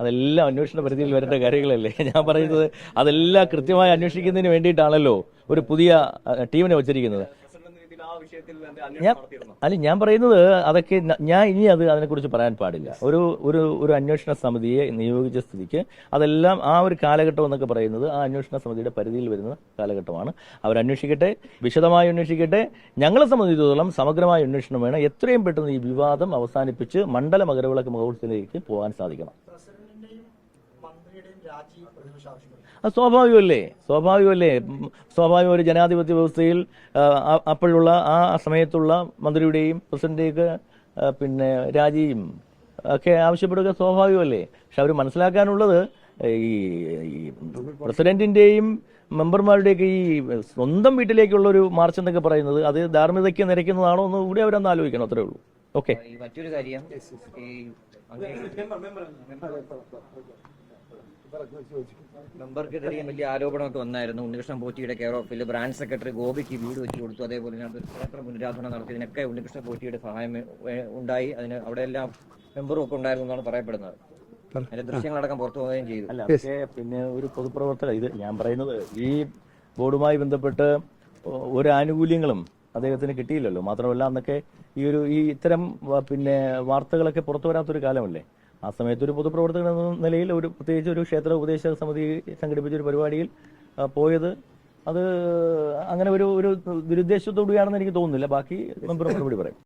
അതെല്ലാം അന്വേഷണ പരിധിയിൽ വരേണ്ട കാര്യങ്ങളല്ലേ? ഞാൻ പറയുന്നത് അതെല്ലാം കൃത്യമായി അന്വേഷിക്കുന്നതിന് വേണ്ടിയിട്ടാണല്ലോ ഒരു പുതിയ ടീമിനെ വച്ചിരിക്കുന്നത്. അല്ല ഞാൻ പറയുന്നത് അതൊക്കെ ഞാൻ ഇനി അത് അതിനെക്കുറിച്ച് പറയാൻ പാടില്ല. ഒരു ഒരു ഒരു അന്വേഷണ സമിതിയെ നിയോഗിച്ച സ്ഥിതിക്ക് അതെല്ലാം ആ ഒരു കാലഘട്ടം എന്നൊക്കെ പറയുന്നത് ആ അന്വേഷണ സമിതിയുടെ പരിധിയിൽ വരുന്ന കാലഘട്ടമാണ്. അവരന്വേഷിക്കട്ടെ വിശദമായി അന്വേഷിക്കട്ടെ. ഞങ്ങളെ സംബന്ധിച്ചിടത്തോളം സമഗ്രമായ അന്വേഷണം വേണം. എത്രയും പെട്ടെന്ന് ഈ വിവാദം അവസാനിപ്പിച്ച് മണ്ഡല മകരവിളക്ക് മഹോത്സവത്തിലേക്ക് പോകാൻ സാധിക്കണം. അത് സ്വാഭാവികമല്ലേ? സ്വാഭാവികമല്ലേ? സ്വാഭാവിക ഒരു ജനാധിപത്യ വ്യവസ്ഥയിൽ അപ്പോഴുള്ള ആ സമയത്തുള്ള മന്ത്രിയുടെയും പ്രസിഡന്റെയൊക്കെ പിന്നെ രാജിയും ഒക്കെ ആവശ്യപ്പെടുക സ്വാഭാവികമല്ലേ? പക്ഷെ അവർ മനസ്സിലാക്കാനുള്ളത് ഈ പ്രസിഡന്റിന്റെയും മെമ്പർമാരുടെയൊക്കെ ഈ സ്വന്തം വീട്ടിലേക്കുള്ള ഒരു മാർച്ച് എന്നൊക്കെ പറയുന്നത് അത് ധാർമ്മികതയ്ക്ക് നിരക്കുന്നതാണോ എന്ന് കൂടി അവരൊന്ന് ആലോചിക്കണം അത്രേ ഉള്ളൂ. ഓക്കെ. ഈ മറ്റൊരു കാര്യം ഈ കിട്ടിയ വലിയ ആരോപണമൊക്കെ വന്നായിരുന്നു. ഉണ്ണികൃഷ്ണൻ പോറ്റിയുടെ കെയർ ഓഫിൽ ബ്രാഞ്ച് സെക്രട്ടറി ഗോപിക്ക് വീട് വെച്ച് കൊടുത്തു. അതേപോലെ തന്നെ ക്ഷേത്ര പുനരാധന നടത്തിയതിനൊക്കെ ഉണ്ണികൃഷ്ണൻ പോറ്റിയുടെ സഹായം ഉണ്ടായി. അതിന് അവിടെ എല്ലാം മെമ്പറും ഒക്കെ ഉണ്ടായിരുന്നു എന്നാണ് പറയപ്പെടുന്നത്. അതിന്റെ ദൃശ്യങ്ങളടക്കം പുറത്തു പോവുകയും ചെയ്തു. അല്ല പിന്നെ ഒരു പൊതുപ്രവർത്തകർ ഇത് ഞാൻ പറയുന്നത് ഈ ബോർഡുമായി ബന്ധപ്പെട്ട് ഒരു ആനുകൂല്യങ്ങളും അദ്ദേഹത്തിന് കിട്ടിയില്ലല്ലോ. മാത്രമല്ല അന്നൊക്കെ ഈ ഒരു ഈ ഇത്തരം പിന്നെ വാർത്തകളൊക്കെ പുറത്തു വരാത്തൊരു കാലമല്ലേ? ആ സമയത്ത് ഒരു പൊതുപ്രവർത്തകൻ എന്ന നിലയിൽ ഒരു പ്രത്യേകിച്ച് ഒരു ക്ഷേത്ര ഉപദേശക സമിതി സംഘടിപ്പിച്ച ഒരു പരിപാടിയിൽ പോയത്. അത് അങ്ങനെ ഒരു ഒരു ദുരുദ്ദേശത്തോടുകയാണെന്ന് എനിക്ക് തോന്നുന്നില്ല. ബാക്കി മെമ്പർ മറുപടി പറയും.